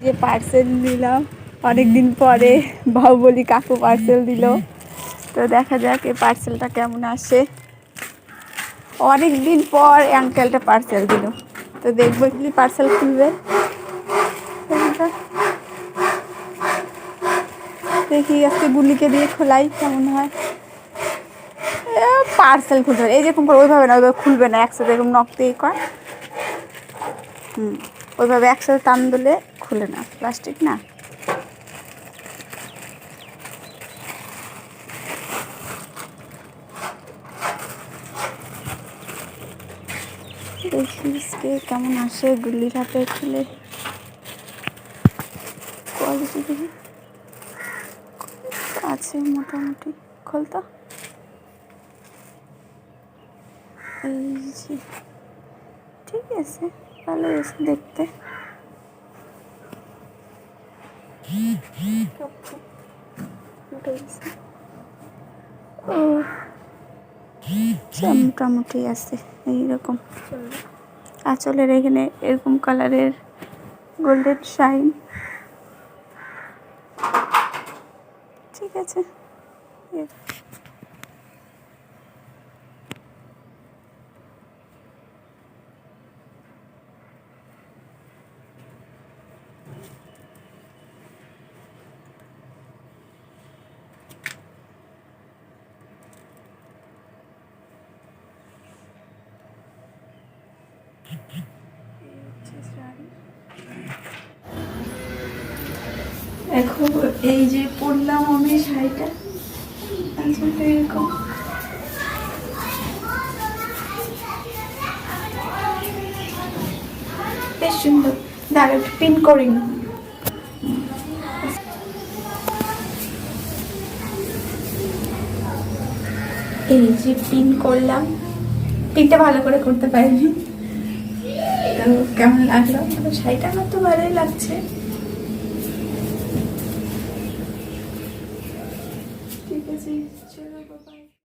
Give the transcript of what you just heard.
যে পার্সেল নিলাম। অনেকদিন পরে বাহুবলি কাকু পার্সেল দিল। তো দেখা যাক এই পার্সেলটা কেমন আসে। অনেক দিন পর অ্যাঙ্কেলটা পার্সেল দিল। তো দেখব কি পার্সেল খুলবে। দেখি আজকে বুলিকে দিয়ে খোলাই কেমন হয়। পার্সেল খুলতে হবে। এই যেরকম করে ওইভাবে না, ওইভাবে খুলবে না। একসাথে এরকম নখ দিয়ে কর। হুম, ওইভাবে একসাথে টান দিলে খুলে না প্লাস্টিক না? দেখি আজকে কেমন আসে গুলির হাতে খুলে আছে মোটামুটি খোলতা এই যে, ঠিক আছে, ভালো আছে দেখতে। মোটামুটি আছে এইরকম। আঁচলের এখানে এরকম কালারের গোল্ডেন শাইন। ঠিক আছে। দেখো এই যে পরলাম আমি শাড়িটা এরকম। বেশ সুন্দর। দাঁড়া একটু পিন করি এই যে পিন করলাম পিনটা ভালো করে করতে পারিনি। তো কেমন লাগল? শাড়িটা আমার তো ভালোই লাগছে। ঠিক আছে চলো বাবা